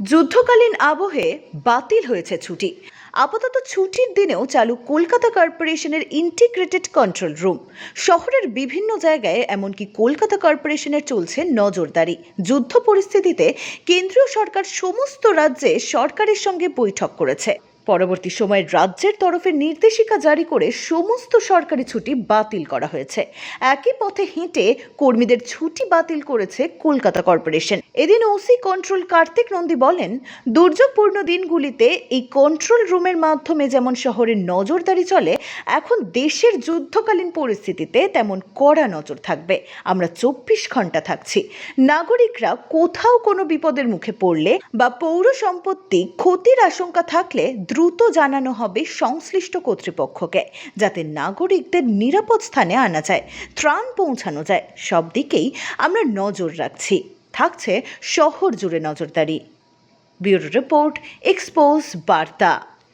যুদ্ধকালীন আবহে বাতিল হয়েছে ছুটি। আপাতত ছুটির দিনেও চালু কলকাতা কর্পোরেশনের ইন্টিগ্রেটেড কন্ট্রোল রুম। শহরের বিভিন্ন জায়গায় এমনকি কলকাতা কর্পোরেশনের চলছে নজরদারি। যুদ্ধ পরিস্থিতিতে কেন্দ্রীয় সরকার সমস্ত রাজ্যে সরকারের সঙ্গে বৈঠক করেছে। পরবর্তী সময়ে রাজ্যের তরফে নির্দেশিকা জারি করে সমস্ত সরকারি ছুটি বাতিল করা হয়েছে। একই পথে হেঁটে কর্মীদের ছুটি বাতিল করেছে কলকাতা কর্পোরেশন। এদিন ওসি কন্ট্রোল কার্তিক নন্দী বলেন, দুর্যোগপূর্ণ দিনগুলিতে এই কন্ট্রোল রুমের মাধ্যমে যেমন শহরের নজরদারি চলে, এখন দেশের যুদ্ধকালীন পরিস্থিতিতে তেমন কড়া নজর থাকবে। আমরা চব্বিশ ঘণ্টা থাকছি। নাগরিকরা কোথাও কোনো বিপদের মুখে পড়লে বা পৌর সম্পত্তি ক্ষতির আশঙ্কা থাকলে দ্রুত জানানো হবে সংশ্লিষ্ট কর্তৃপক্ষকে, যাতে নাগরিকদের নিরাপদ স্থানে আনা যায়, ত্রাণ পৌঁছানো যায়। সব দিকেই আমরা নজর রাখছি। থাকছে শহর জুড়ে নজরদারি। ব্যুরো রিপোর্ট, এক্সপোজ, বার্তা।